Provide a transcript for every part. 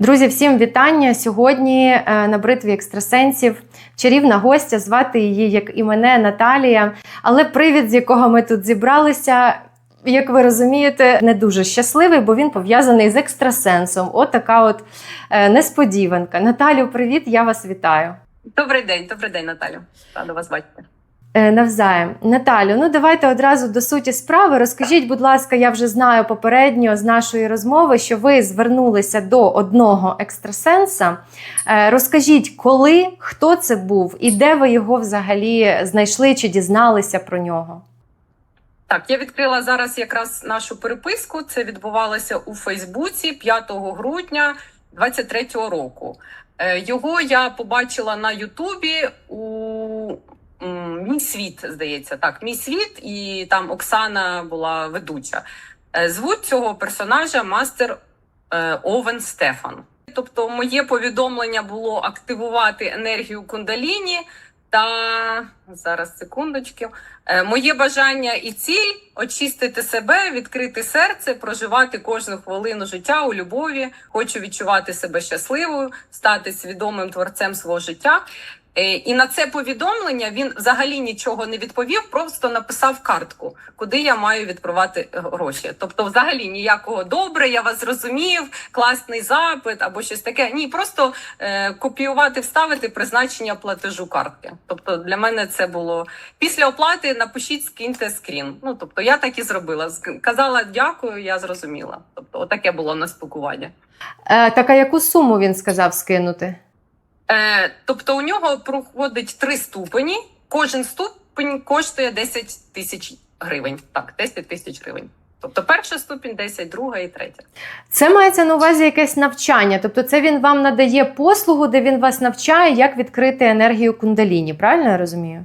Друзі, всім вітання! Сьогодні е, на бритві екстрасенсів чарівна гостя, звати її, як і мене, Наталія. Але привід, з якого ми тут зібралися, як ви розумієте, не дуже щасливий, бо він пов'язаний з екстрасенсом. От така от е, несподіванка. Наталю, привіт, я вас вітаю. Добрий день, добрий день, Наталю. Рада вас бачити. Е, Навзаєм. Наталю, ну давайте одразу до суті справи. Розкажіть, будь ласка, я вже знаю попередньо з нашої розмови, що ви звернулися до одного екстрасенса. Е, Розкажіть, коли, хто це був і де ви його взагалі знайшли чи дізналися про нього? Так, я відкрила зараз якраз нашу переписку. Це відбувалося у Фейсбуці 5 грудня 23-го року. Е, Його я побачила на Ютубі у Мій світ, здається, так, мій світ, і там Оксана була ведуча. Е, Звуть цього персонажа мастер е, Овен Стефан. Тобто, моє повідомлення було активувати енергію кундаліні та зараз секундочки. Е, Моє бажання і ціль очистити себе, відкрити серце, проживати кожну хвилину життя у любові. Хочу відчувати себе щасливою, стати свідомим творцем свого життя. Е, І на це повідомлення він взагалі нічого не відповів, просто написав картку, куди я маю відправати е, гроші. Тобто, взагалі ніякого добре, я вас зрозумів, класний запит або щось таке. Ні, просто е, копіювати, вставити призначення платежу картки. Тобто, для мене це було після оплати. Напишіть, скиньте скрін. Ну тобто, я так і зробила. Казала дякую, я зрозуміла. Тобто, отаке було на спілкування. Е, так а яку суму він сказав скинути? Е, тобто у нього проходить три ступені. Кожен ступень коштує 10 тисяч гривень. Так, 10 тисяч гривень. Тобто перша ступінь 10, друга і третя. Це мається на увазі якесь навчання. Тобто, це він вам надає послугу, де він вас навчає, як відкрити енергію кундаліні. Правильно я розумію?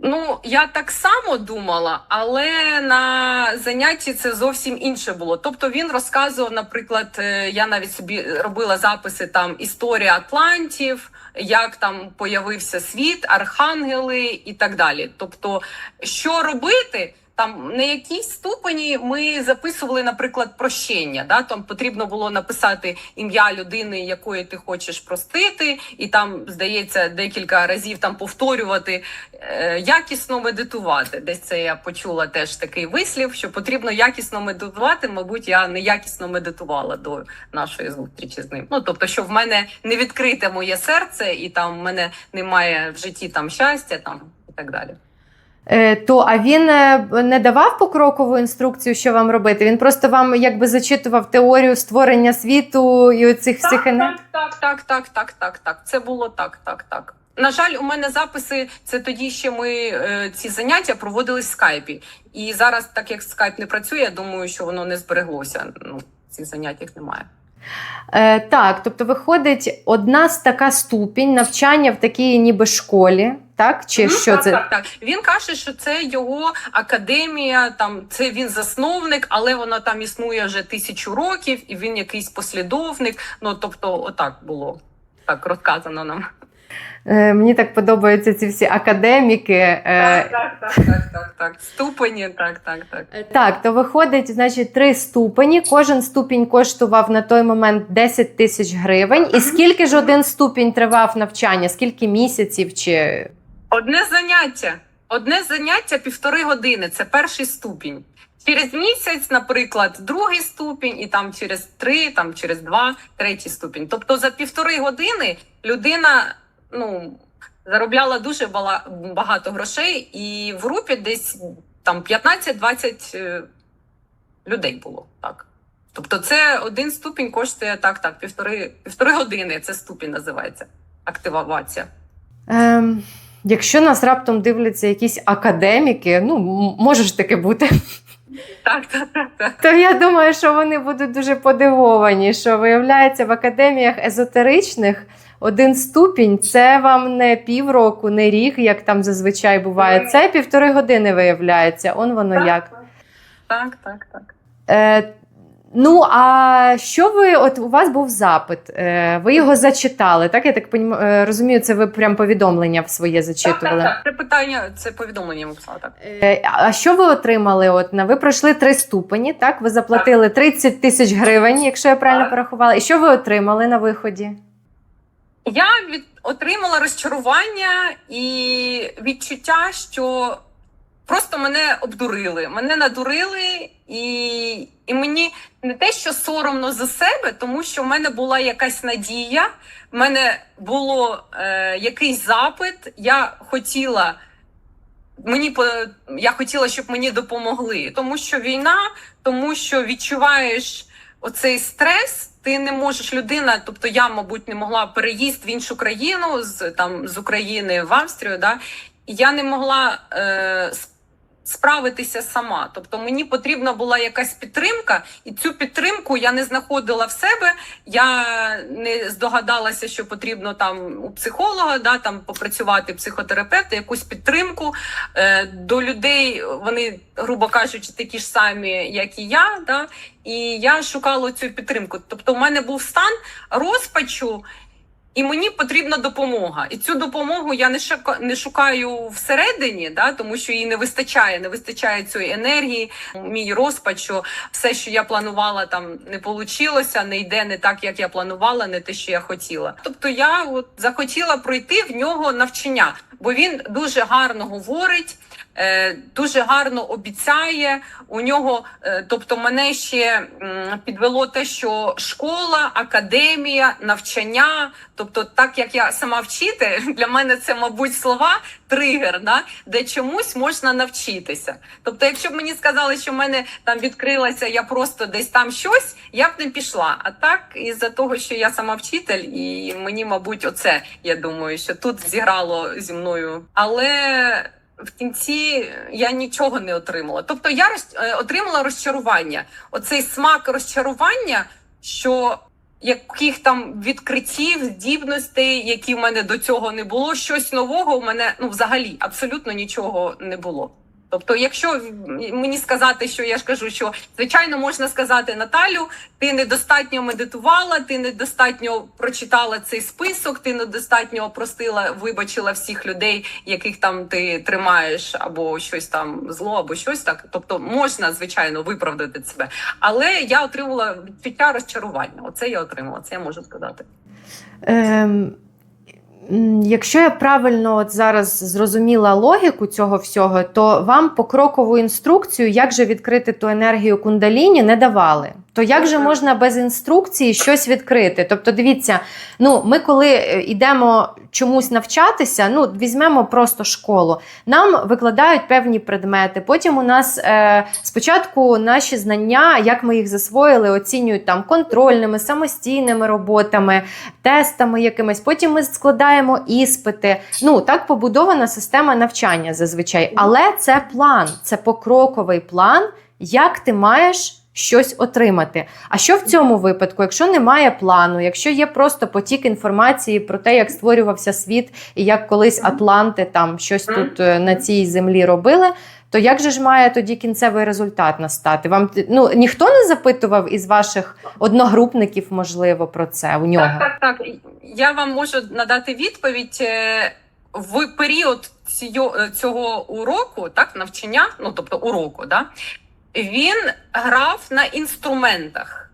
Ну, я так само думала, але на занятті це зовсім інше було. Тобто він розказував, наприклад, е, я навіть собі робила записи там історія Атлантів, як там появився світ, архангели і так далі. Тобто, що робити? Там на якійсь ступені ми записували, наприклад, прощення. Да? Там потрібно було написати ім'я людини, якої ти хочеш простити, і там, здається, декілька разів там повторювати е, якісно медитувати. Десь це я почула теж такий вислів, що потрібно якісно медитувати. Мабуть, я не якісно медитувала до нашої зустрічі з ним. Ну тобто, що в мене не відкрите моє серце, і там в мене немає в житті там щастя, там і так далі. Е, то а він е, не давав покрокову інструкцію, що вам робити. Він просто вам якби зачитував теорію створення світу і оцих всіх енергій. Так, так, так, так, так, так. Це було так, так, так. На жаль, у мене записи це тоді ще ми е, ці заняття проводили в скайпі. І зараз, так як скайп не працює, я думаю, що воно не збереглося. Ну, цих занять їх немає. Е, так, тобто виходить одна з така ступінь навчання в такій ніби школі, так? Чи ну, що так, це? Так, так. Він каже, що це його академія, там це він засновник, але вона там існує вже тисячу років, і він якийсь послідовник. Ну тобто, отак було так розказано нам. Е, мені так подобаються ці всі академіки. Е, так, так, так, так, так. Ступені, так, так, так. Е, Так, то виходить, значить, три ступені. Кожен ступінь коштував на той момент 10 тисяч гривень. І скільки ж один ступінь тривав навчання? Скільки місяців чи Одне заняття. Одне заняття півтори години. Це перший ступінь. Через місяць, наприклад, другий ступінь, і там через три, там через два, третій ступінь. Тобто за півтори години людина ну, заробляла дуже багато грошей, і в групі десь там 15-20 е, людей було. Так. Тобто, це один ступінь коштує так, так, півтори, півтори години. Це ступінь називається. Активація. ем, якщо нас раптом дивляться якісь академіки, ну може ж таке бути. Так, так, так, так. То я думаю, що вони будуть дуже подивовані, що виявляється в академіях езотеричних один ступінь це вам не півроку, не рік, як там зазвичай буває. Це півтори години виявляється. Он воно як. Так, так, так. Е, Ну, а що ви, от у вас був запит, е, ви його зачитали, так? Я так е, розумію, це ви прям повідомлення в своє Так, так, зачитували. так. Це питання, це повідомлення я написала так. Е, А що ви отримали? От на ви пройшли три ступені, так? Ви заплатили 30 тисяч гривень, якщо я правильно Так. порахувала. І що ви отримали на виході? Я від отримала розчарування і відчуття, що просто мене обдурили. Мене надурили, і, і мені не те, що соромно за себе, тому що в мене була якась надія, в мене було е, якийсь запит. Я хотіла. Мені я хотіла, щоб мені допомогли, тому що війна, тому що відчуваєш оцей стрес. Ти не можеш людина, тобто я, мабуть, не могла переїзд в іншу країну з там з України в Австрію. Да, і я не могла е, справитися сама. Тобто мені потрібна була якась підтримка, і цю підтримку я не знаходила в себе. Я не здогадалася, що потрібно там у психолога, да, там попрацювати психотерапевта, якусь підтримку е, до людей. Вони, грубо кажучи, такі ж самі, як і я. Да, і я шукала цю підтримку. Тобто, в мене був стан розпачу. І мені потрібна допомога. І цю допомогу я не не шукаю всередині, да, тому що її не вистачає, не вистачає цієї енергії. Мій розпач, що все, що я планувала, там не вийшло, не йде не так, як я планувала, не те, що я хотіла. Тобто я от захотіла пройти в нього навчання, бо він дуже гарно говорить. Е, Дуже гарно обіцяє у нього, е, тобто мене ще підвело те, що школа, академія, навчання, тобто, так як я сама вчитель, для мене це, мабуть, слова тригер, да, де чомусь можна навчитися. Тобто, якщо б мені сказали, що в мене там відкрилася, я просто десь там щось, я б не пішла. А так, із-за того, що я сама вчитель, і мені, мабуть, оце я думаю, що тут зіграло зі мною. Але в кінці я нічого не отримала. Тобто я е, отримала розчарування. Оцей смак розчарування, що яких там відкриттів, здібностей, які в мене до цього не було, щось нового в мене ну взагалі абсолютно нічого не було. Тобто, якщо мені сказати, що я ж кажу, що звичайно можна сказати Наталю, ти недостатньо медитувала, ти недостатньо прочитала цей список, ти недостатньо опростила, вибачила всіх людей, яких там ти тримаєш, або щось там зло, або щось так. Тобто можна звичайно виправдати себе, але я отримала відчуття розчарування. Оце я отримала. Це я можу сказати. Ем, якщо я правильно от зараз зрозуміла логіку цього всього, то вам покрокову інструкцію, як же відкрити ту енергію кундаліні, не давали. То як же можна без інструкції щось відкрити? Тобто, дивіться, ну ми коли е, йдемо чомусь навчатися, ну візьмемо просто школу. Нам викладають певні предмети. Потім у нас е, спочатку наші знання, як ми їх засвоїли, оцінюють там контрольними, самостійними роботами, тестами якимись. Потім ми складаємо іспити. Ну так побудована система навчання зазвичай. Але це план, це покроковий план, як ти маєш. Щось отримати. А що в цьому випадку, якщо немає плану, якщо є просто потік інформації про те, як створювався світ і як колись Атланти там щось тут е, на цій землі робили, то як же ж має тоді кінцевий результат настати? Вам ну ніхто не запитував із ваших одногрупників, можливо, про це у нього? Так, так, так. Я вам можу надати відповідь. е, В період цього, цього уроку, так, навчання, ну тобто уроку, да, він грав на інструментах.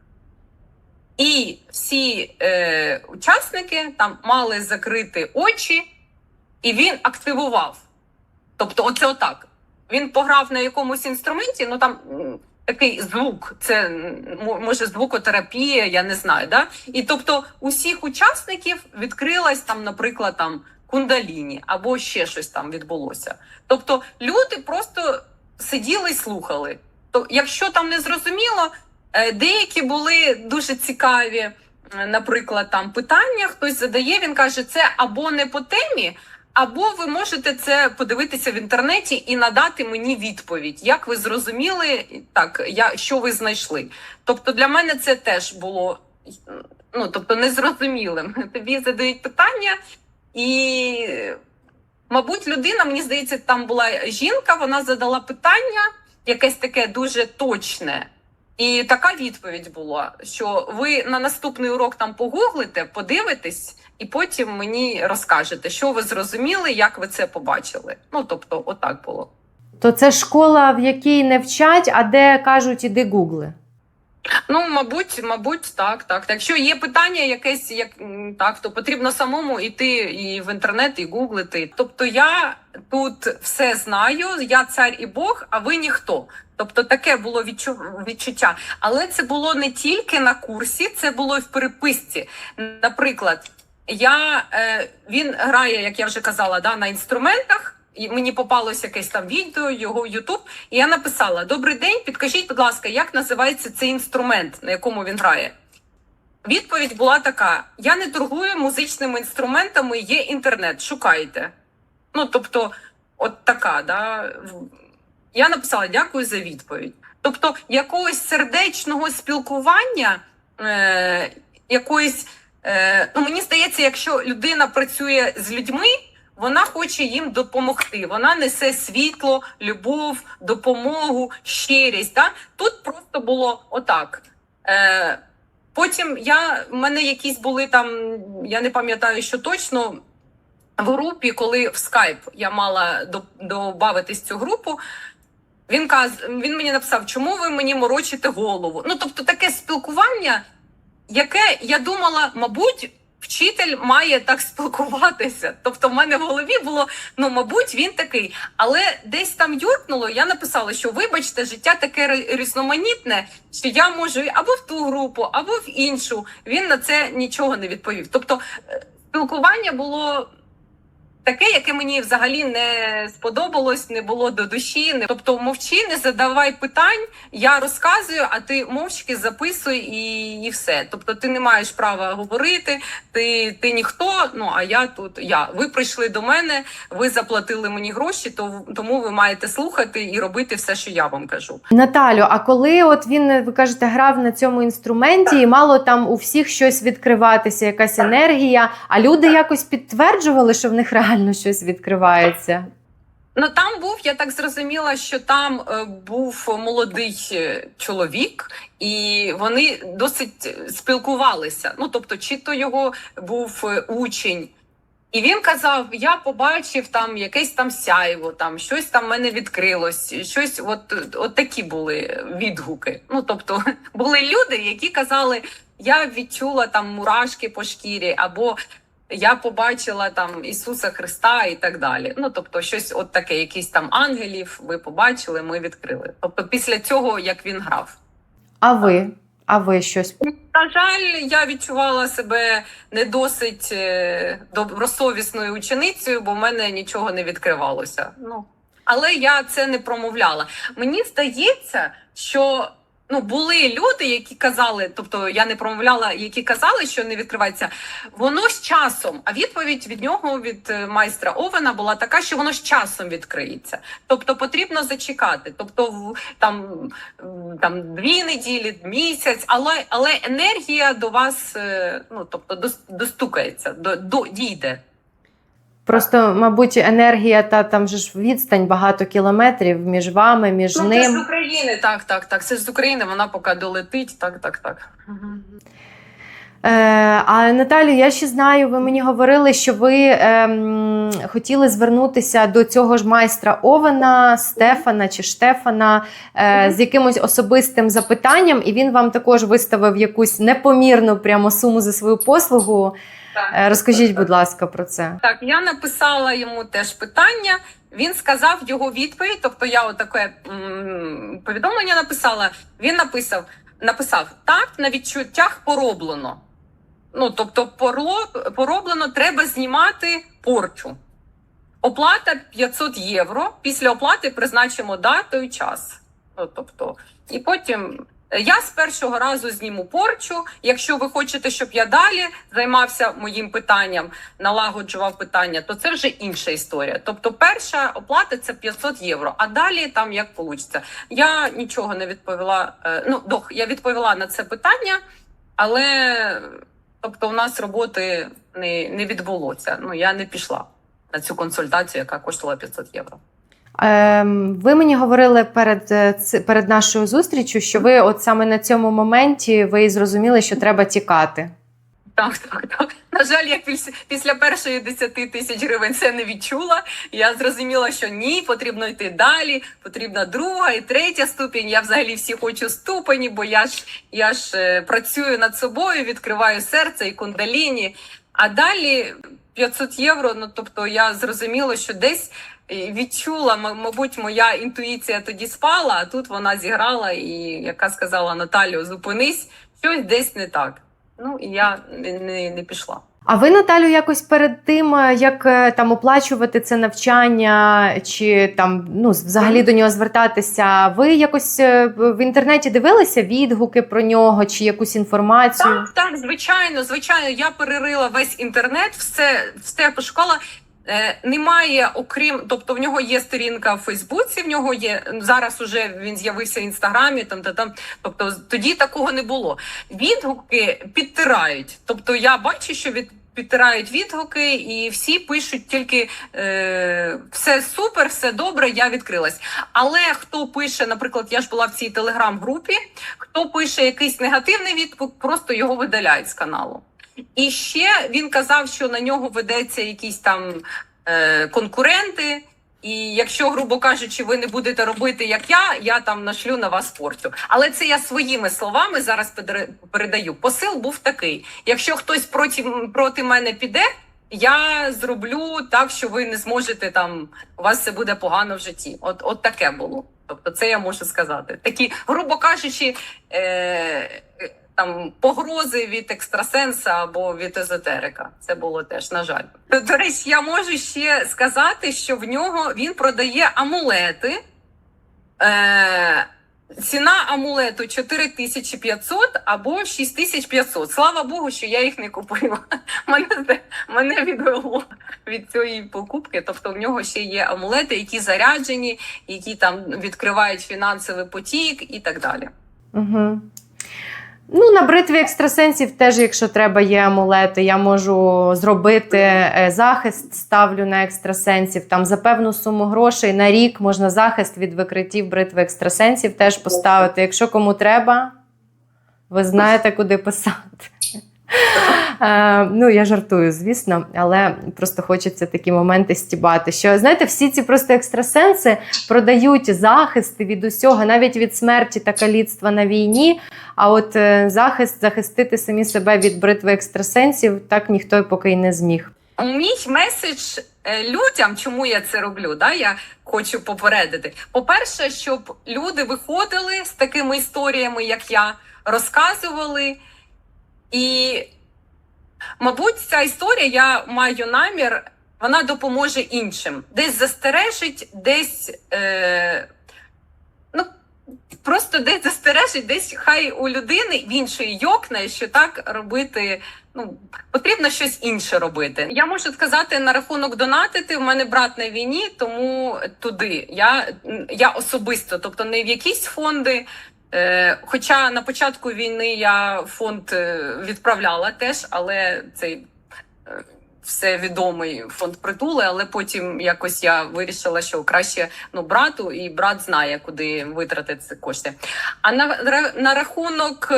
І всі е, учасники там мали закрити очі, і він активував. Тобто, оце отак. Він пограв на якомусь інструменті, ну там такий звук, це може звукотерапія, я не знаю. Да? І тобто усіх учасників відкрилась там, наприклад, там кундаліні або ще щось там відбулося. Тобто люди просто сиділи і слухали. То, якщо там не зрозуміло, е, деякі були дуже цікаві, наприклад, там питання хтось задає, він каже, це або не по темі. Або ви можете це подивитися в інтернеті і надати мені відповідь, як ви зрозуміли, так я що ви знайшли. Тобто для мене це теж було ну тобто незрозумілим. Тобі задають питання, і, мабуть, людина, мені здається, там була жінка, вона задала питання, якесь таке дуже точне. І така відповідь була, що ви на наступний урок там погуглите, подивитесь, і потім мені розкажете, що ви зрозуміли, як ви це побачили. Ну тобто, отак було. То це школа, в якій не вчать, а де кажуть, іди гугли. Ну, мабуть, мабуть, так, так. Якщо є питання якесь, як так, то потрібно самому йти і в інтернет, і гуглити. Тобто, я тут все знаю, я цар і Бог, а ви ніхто. Тобто таке було відчу- відчуття. Але це було не тільки на курсі, це було і в переписці. Наприклад, я, е, він грає, як я вже казала, да, на інструментах. І мені попалось якесь там відео, його Ютуб, і я написала: Добрий день, підкажіть, будь ласка, як називається цей інструмент, на якому він грає? Відповідь була така: я не торгую музичними інструментами, є інтернет, шукайте. Ну, тобто, от така, да. Я написала дякую за відповідь. Тобто, якогось сердечного спілкування, е, якоїсь, е, ну мені здається, якщо людина працює з людьми, вона хоче їм допомогти. Вона несе світло, любов, допомогу, щирість. Да? Тут просто було отак. Е, потім я, в мене якісь були там, я не пам'ятаю, що точно. В групі, коли в скайп я мала до- добавитись цю групу, він каз, він мені написав, чому ви мені морочите голову? Ну, тобто, таке спілкування, яке я думала, мабуть, вчитель має так спілкуватися. Тобто, в мене в голові було, ну, мабуть, він такий. Але десь там юркнуло, я написала, що вибачте, життя таке різноманітне, що я можу або в ту групу, або в іншу. Він на це нічого не відповів. Тобто, е, спілкування було. Таке, яке мені взагалі не сподобалось, не було до душі. Не тобто, мовчи, не задавай питань. Я розказую, а ти мовчки записуй і, і все. Тобто, ти не маєш права говорити, ти, ти ніхто. Ну а я тут я. Ви прийшли до мене, ви заплатили мені гроші, то тому ви маєте слухати і робити все, що я вам кажу. Наталю, а коли от він, ви кажете, грав на цьому інструменті, і мало там у всіх щось відкриватися, якась енергія, а люди якось підтверджували, що в них реально щось відкривається. Ну там був, я так зрозуміла, що там е, був молодий е, чоловік, і вони досить спілкувалися. Ну тобто, чи то його був е, учень. І він казав: я побачив там якесь там сяйво, там щось там в мене відкрилось, щось, от, от такі були відгуки. Ну тобто, були люди, які казали, я відчула там мурашки по шкірі, або я побачила там Ісуса Христа і так далі. Ну тобто, щось от таке, якісь там ангелів. Ви побачили, ми відкрили. Тобто, після цього як він грав. А ви? А ви щось? На жаль, я відчувала себе не досить е, добросовісною ученицею, бо в мене нічого не відкривалося. Ну але я це не промовляла. Мені здається, що ну були люди, які казали, тобто я не промовляла, які казали, що не відкривається. Воно з часом, а відповідь від нього, від е, майстра Овена, була така, що воно з часом відкриється. Тобто потрібно зачекати. Тобто, там, там дві неділі, місяць, але, але енергія до вас е, ну, тобто, достукається, до, до, дійде. Просто, мабуть, енергія та там же ж відстань багато кілометрів між вами, між Ну, це з. України, так, так, так. Це з України, вона поки долетить, так, так, так. Е, а Наталю, я ще знаю, ви мені говорили, що ви ем, хотіли звернутися до цього ж майстра Овена, Стефана чи Штефана е, з якимось особистим запитанням, і він вам також виставив якусь непомірну прямо суму за свою послугу. Так. Е, розкажіть, будь ласка, про це. Так, я написала йому теж питання. Він сказав його відповідь. Тобто, я отаке м, повідомлення написала. Він написав: написав так, на відчуттях пороблено. Ну, тобто, поро- пороблено треба знімати порчу. Оплата 500 євро. Після оплати призначимо дату і час. Ну, тобто, і потім я з першого разу зніму порчу. Якщо ви хочете, щоб я далі займався моїм питанням, налагоджував питання, то це вже інша історія. Тобто, перша оплата це 500 євро, а далі там як вийде. Я нічого не відповіла. е, Ну, дох, я відповіла на це питання, але тобто, у нас роботи не, не відбулося. Ну, я не пішла на цю консультацію, яка коштувала 500 євро. Ем, ви мені говорили перед, е, перед нашою зустрічю, що ви от саме на цьому моменті ви зрозуміли, що треба тікати. Так, так, так. На жаль, я після, першої 10 тисяч гривень це не відчула. Я зрозуміла, що ні, потрібно йти далі. Потрібна друга і третя ступінь. Я взагалі всі хочу ступені, бо я ж я ж е, працюю над собою, відкриваю серце і кундаліні. А далі 500 євро. Ну тобто я зрозуміла, що десь е, відчула, мабуть, моя інтуїція тоді спала, а тут вона зіграла, і яка сказала Наталю, зупинись, щось десь не так. Ну і я не, не пішла. А ви, Наталю, якось перед тим, е, як е, там оплачувати це навчання, чи там ну взагалі до нього звертатися, ви якось е, в інтернеті дивилися відгуки про нього чи якусь інформацію? Так, так, звичайно, звичайно. Я перерила весь інтернет, все, все пошукала. Е, немає, окрім, тобто в нього є сторінка в Фейсбуці, в нього є зараз. Уже він з'явився в інстаграмі. Там та там. Тобто тоді такого не було. Відгуки підтирають. Тобто я бачу, що від підтирають відгуки, і всі пишуть тільки е, все супер, все добре. Я відкрилась. Але хто пише, наприклад, я ж була в цій телеграм-групі. Хто пише якийсь негативний відгук, просто його видаляють з каналу. І ще він казав, що на нього ведеться якісь там е, конкуренти. І якщо, грубо кажучи, ви не будете робити як я, я там нашлю на вас порчу. Але це я своїми словами зараз пере- передаю. Посил був такий: якщо хтось проти, проти мене піде, я зроблю так, що ви не зможете там, у вас все буде погано в житті. От, от таке було. Тобто, це я можу сказати. Такі, грубо кажучи, е, там погрози від екстрасенса або від езотерика. Це було теж, на жаль. До, речі, я можу ще сказати, що в нього він продає амулети. Е, ціна амулету 4500 або 6500. Слава Богу, що я їх не купила. Мене, мене відвело від цієї покупки. Тобто в нього ще є амулети, які заряджені, які там відкривають фінансовий потік і так далі. Угу. Ну, на бритві екстрасенсів теж, якщо треба, є амулети. Я можу зробити е, захист, ставлю на екстрасенсів. Там за певну суму грошей на рік можна захист від викриттів бритви екстрасенсів теж поставити. Якщо кому треба, ви знаєте, куди писати. Ну, я жартую, звісно, але просто хочеться такі моменти стібати. Що знаєте, всі ці просто екстрасенси продають захист від усього, навіть від смерті та каліцтва на війні. А от е, захист, захистити самі себе від бритви екстрасенсів, так ніхто поки й не зміг. Мій меседж е, людям, чому я це роблю? Да? Я хочу попередити. По-перше, щоб люди виходили з такими історіями, як я, розказували. І, мабуть, ця історія, я маю намір, вона допоможе іншим. Десь застережить, десь. Е, ну, Просто десь застережить, десь хай у людини в іншої йокне, що так робити ну потрібно щось інше робити. Я можу сказати на рахунок донатити. У мене брат на війні, тому туди я, я особисто, тобто не в якісь фонди. Е, хоча на початку війни я фонд е, відправляла теж, але цей. е, Все відомий фонд притули, але потім якось я вирішила, що краще ну брату, і брат знає, куди витратити ці кошти. А на, на рахунок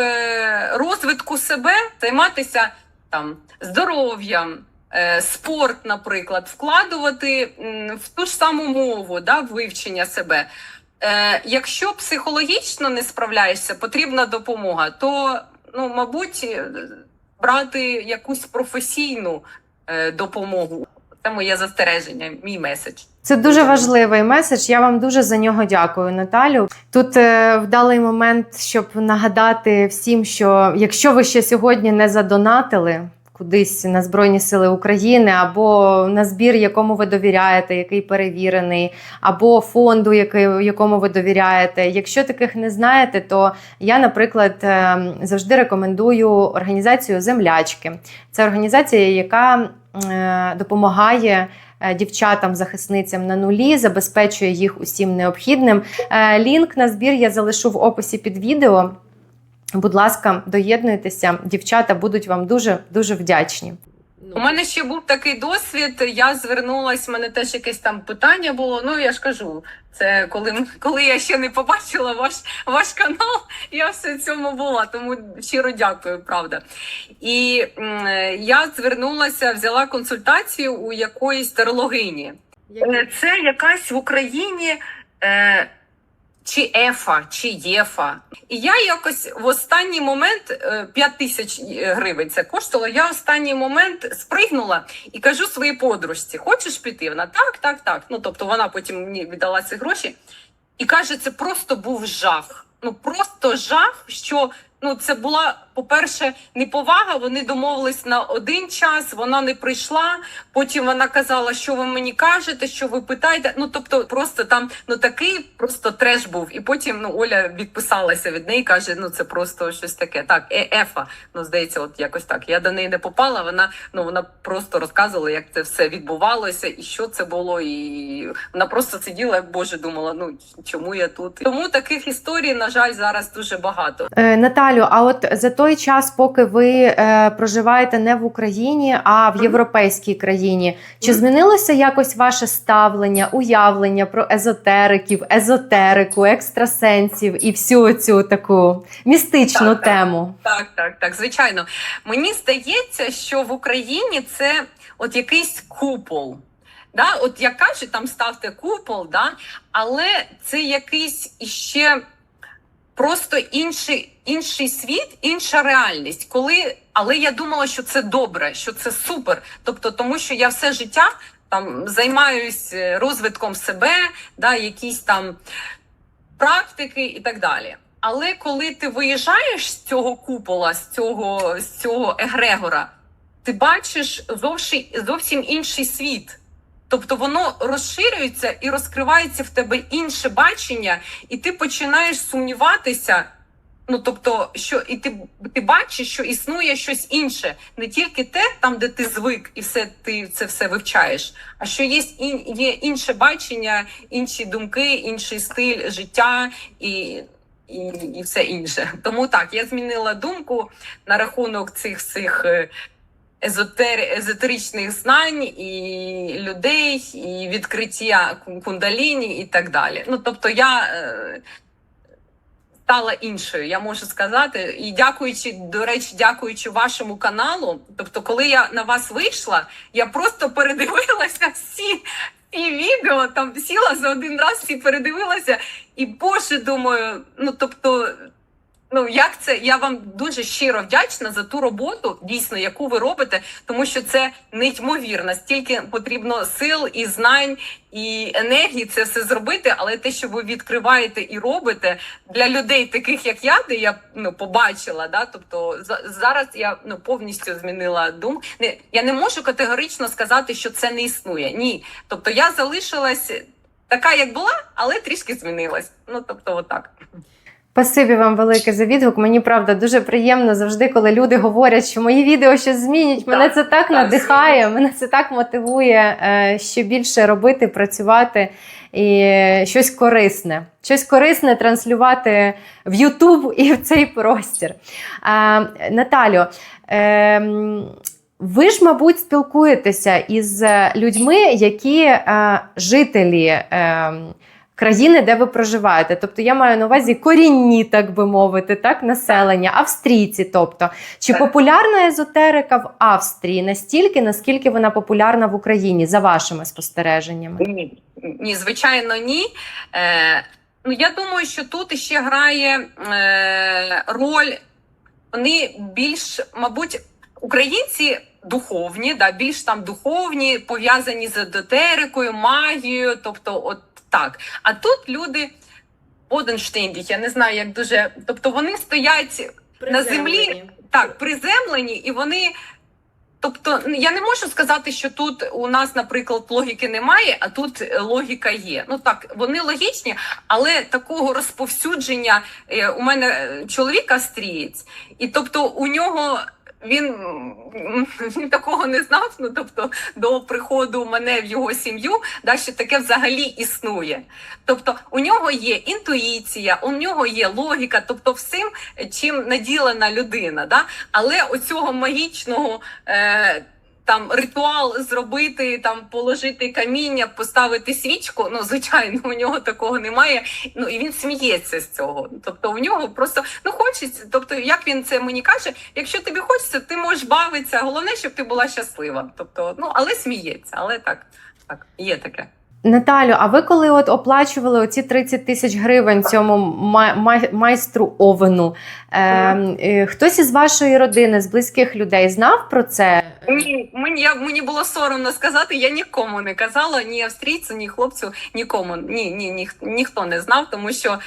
розвитку себе займатися там здоров'ям, спорт, наприклад, вкладувати в ту ж саму мову, да, вивчення себе. Е, якщо психологічно не справляєшся, потрібна допомога, то ну, мабуть, е, брати якусь професійну е, допомогу. Це моє застереження, мій меседж. Це дуже важливий меседж. Я вам дуже за нього дякую, Наталю. Тут е, вдалий момент, щоб нагадати всім, що якщо ви ще сьогодні не задонатили кудись на Збройні Сили України, або на збір, якому ви довіряєте, який перевірений, або фонду, якому ви довіряєте. Якщо таких не знаєте, то я, наприклад, е, завжди рекомендую організацію Землячки. Це організація, яка е, допомагає е, дівчатам-захисницям на нулі, забезпечує їх усім необхідним. Лінк на збір я залишу в описі під відео. Будь ласка, доєднуйтеся, дівчата будуть вам дуже дуже вдячні. У мене ще був такий досвід. Я звернулась, в мене теж якесь там питання було. Ну я ж кажу, це коли, коли я ще не побачила ваш, ваш канал, я все в цьому була. Тому щиро дякую, правда. І м, я звернулася, взяла консультацію у якоїсь тарологині. Е, Це якась в Україні. Е, чи Ефа, чи Єфа. І я якось в останній момент е, 5 тисяч е, гривень це коштувало. Я в останній момент спригнула і кажу своїй подружці: хочеш піти? Вона так, так, так. Ну тобто вона потім мені віддала ці гроші і каже, це просто був жах. Ну просто жах, що ну це була, по-перше, неповага. Вони домовились на один час, вона не прийшла. Потім вона казала, що ви мені кажете, що ви питаєте. Ну тобто, просто там ну такий просто треш був. І потім ну Оля відписалася від неї, каже: ну це просто щось таке. Так, е, Ефа, ну здається, от якось так. Я до неї не попала. Вона ну вона просто розказувала, як це все відбувалося, і що це було. І вона просто сиділа, як боже, думала, ну чому я тут? Тому таких історій, на жаль, зараз дуже багато. Е, Наталю, а от за той час, поки ви е, проживаєте не в Україні, а в європейській країні, чи змінилося якось ваше ставлення, уявлення про езотериків, езотерику, екстрасенсів і всю цю таку містичну Так, так. тему? Так, так, так, звичайно. Мені здається, що в Україні це от якийсь купол. Да? От як кажуть, там ставте купол, да? але це якийсь іще просто інший, інший світ, інша реальність. Коли... Але я думала, що це добре, що це супер. Тобто, тому що я все життя там займаюсь е, розвитком себе, да, якісь там практики і так далі. Але коли ти виїжджаєш з цього купола, з цього, з цього егрегора, ти бачиш зовсім, зовсім інший світ. Тобто воно розширюється і розкривається в тебе інше бачення, і ти починаєш сумніватися. Ну тобто, що і ти, ти бачиш, що існує щось інше, не тільки те, там, де ти звик, і все ти це все вивчаєш, а що є, є інше бачення, інші думки, інший стиль життя і, і, і все інше. Тому так, я змінила думку на рахунок цих всіх е, езотер, езотеричних знань і людей, і відкриття кундаліні, і так далі. Ну тобто, я. Стала іншою, я можу сказати, і дякуючи, до речі, дякуючи вашому каналу. Тобто, коли я на вас вийшла, я просто передивилася всі, І відео, там сіла за один раз, всі передивилася, і боже, думаю, ну тобто, ну як це? Я вам дуже щиро вдячна за ту роботу, дійсно, яку ви робите, тому що це неймовірно. Стільки потрібно сил і знань і енергії це все зробити. Але те, що ви відкриваєте і робите для людей, таких як я, де я ну побачила, да, тобто за- зараз я ну повністю змінила думку. Не я не можу категорично сказати, що це не існує. Ні, тобто я залишилась така, як була, але трішки змінилась. Ну тобто, отак. Спасибі вам велике за відгук. Мені правда дуже приємно завжди, коли люди говорять, що мої відео щось змінять. Мене це так так, надихає, мене це так мотивує е, ще більше робити, працювати і щось корисне. Щось корисне транслювати в Ютуб і в цей простір. Наталю, е, ви ж, мабуть, спілкуєтеся із людьми, які е, жителі. Країни, де ви проживаєте. Тобто я маю на увазі корінні, так би мовити, так, населення, австрійці. Тобто, чи популярна езотерика в Австрії настільки, наскільки вона популярна в Україні, за вашими спостереженнями? Ні, ні, звичайно, ні. Е, ну, я думаю, що тут ще грає е, роль. Вони більш, мабуть, українці духовні, да, більш там духовні, пов'язані з езотерикою, магією, тобто, от так. А тут люди Боденштейнбіх, я не знаю, як дуже. Тобто вони стоять на землі так, приземлені, і вони. Тобто, я не можу сказати, що тут у нас, наприклад, логіки немає, а тут логіка є. Ну так, вони логічні, але такого розповсюдження е, у мене е, чоловік австрієць, і тобто у нього. Він, він такого не знав. Ну тобто, до приходу мене в його сім'ю, да, що таке взагалі існує. Тобто, у нього є інтуїція, у нього є логіка, тобто, всім, чим наділена людина. Да? Але оцього магічного е, там ритуал зробити, там положити каміння, поставити свічку. Ну, звичайно, у нього такого немає. Ну і він сміється з цього. Тобто, у нього просто ну хочеться. Тобто, як він це мені каже, якщо тобі хочеться, ти можеш бавитися. Головне, щоб ти була щаслива. Тобто, ну але сміється, але так, так є таке. Наталю, а ви коли от оплачували оці 30 тисяч гривень цьому май- май- майстру овену, е, е, хтось із вашої родини, з близьких людей знав про це? Ні, мені я мені було соромно сказати. Я нікому не казала, ні австрійцю, ні хлопцю, нікому. Ні, ні, ні, ніхто не знав, тому що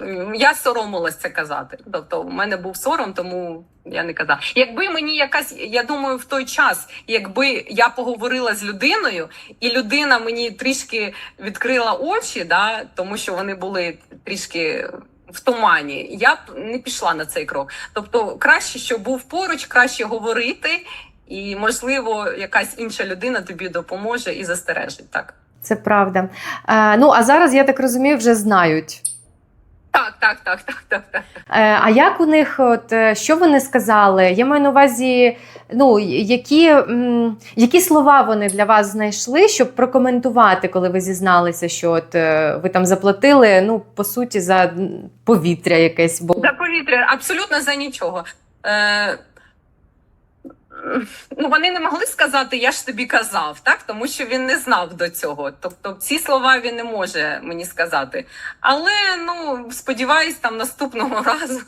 ну, я соромилась це казати. Тобто, в мене був сором, тому я не казала. Якби мені якась, я думаю, в той час, якби я поговорила з людиною, і людина мені трішки відкрила очі, да, тому що вони були трішки. В тумані я б не пішла на цей крок. Тобто, краще, щоб був поруч, краще говорити, і можливо, якась інша людина тобі допоможе і застережить. Так, Це правда. Е, ну а зараз я так розумію, вже знають. Так, так, так, так, так, так. Е, А як у них, от е, що вони сказали? Я маю на увазі, ну які, м, які слова вони для вас знайшли, щоб прокоментувати, коли ви зізналися, що от е, ви там заплатили, ну по суті, за повітря якесь. Бо За повітря абсолютно за нічого. Е, ну, вони не могли сказати, я ж тобі казав, так? тому що він не знав до цього. Тобто ці слова він не може мені сказати. Але ну, сподіваюсь, там наступного разу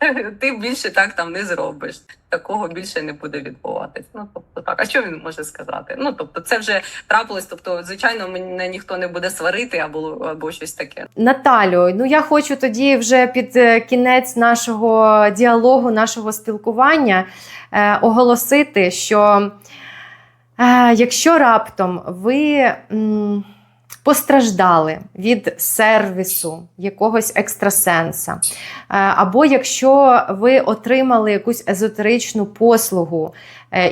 ти більше так там не зробиш. Такого більше не буде відбуватись. Ну тобто так, а що він може сказати? Ну тобто, це вже трапилось. Тобто, звичайно, мене ніхто не буде сварити або, або щось таке. Наталю, ну я хочу тоді вже під е, кінець нашого діалогу, нашого спілкування е, оголосити, що е, якщо раптом ви м, постраждали від сервісу якогось екстрасенса, е, або якщо ви отримали якусь езотеричну послугу,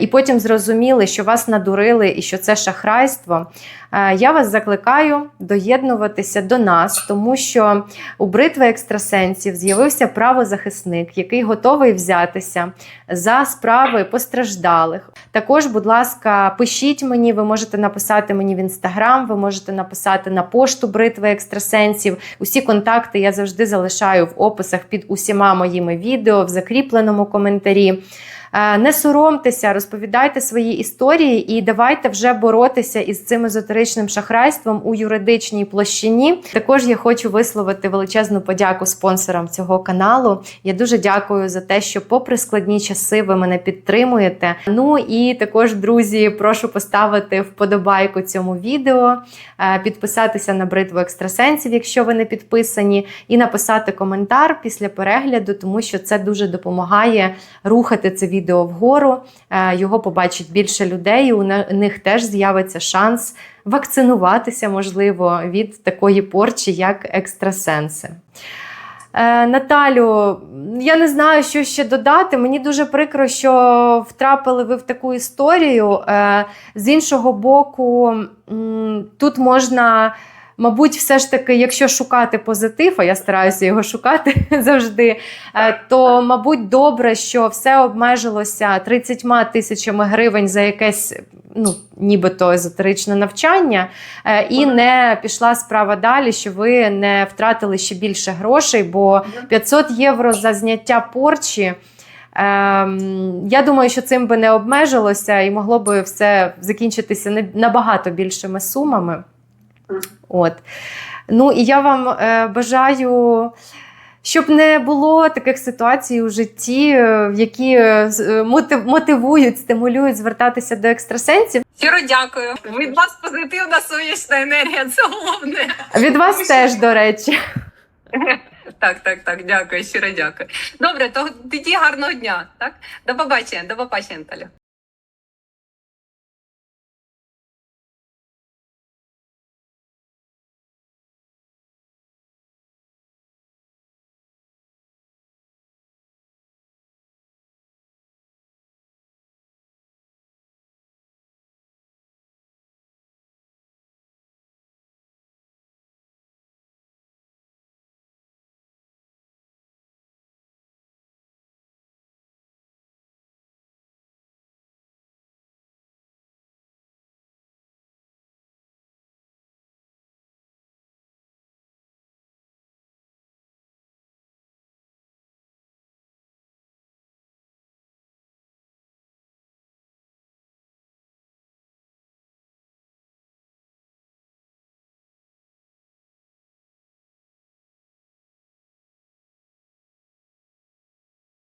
і потім зрозуміли, що вас надурили і що це шахрайство. Е, Я вас закликаю доєднуватися до нас, тому що у бритви екстрасенсів з'явився правозахисник, який готовий взятися за справи постраждалих. Також, будь ласка, пишіть мені, ви можете написати мені в інстаграм, ви можете написати на пошту бритви екстрасенсів. Усі контакти я завжди залишаю в описах під усіма моїми відео, в закріпленому коментарі. Е, Не соромтеся, розповідайте свої історії і давайте вже боротися із цим езотеричним шахрайством у юридичній площині. Також я хочу висловити величезну подяку спонсорам цього каналу. Я дуже дякую за те, що, попри складні часи, ви мене підтримуєте. Ну і також, друзі, прошу поставити вподобайку цьому відео, е, підписатися на бритву екстрасенсів, якщо ви не підписані, і написати коментар після перегляду, тому що це дуже допомагає рухати це відео вгору. Е, Його побачить більше людей. і У них теж з'явиться шанс вакцинуватися, можливо, від такої порчі, як екстрасенси. Е, Наталю, я не знаю, що ще додати. Мені дуже прикро, що втрапили ви в таку історію. Е, З іншого боку, тут можна. Мабуть, все ж таки, якщо шукати позитив, а я стараюся його шукати завжди, е, то мабуть добре, що все обмежилося 30 тисячами гривень за якесь ну, нібито езотеричне навчання, е, і не пішла справа далі, що ви не втратили ще більше грошей, бо 500 євро за зняття порчі. Ем, я думаю, що цим би не обмежилося і могло би все закінчитися набагато більшими сумами. От. Ну і я вам е, бажаю, щоб не було таких ситуацій у житті, е, які е, е, мотив- мотивують, стимулюють звертатися до екстрасенсів. Щиро дякую. Від вас позитивна сонячна енергія. Це головне. Від вас теж, до речі. Так, так, так. Дякую, щиро дякую. Добре, то тоді гарного дня. Так, до побачення, до побачення, Наталя.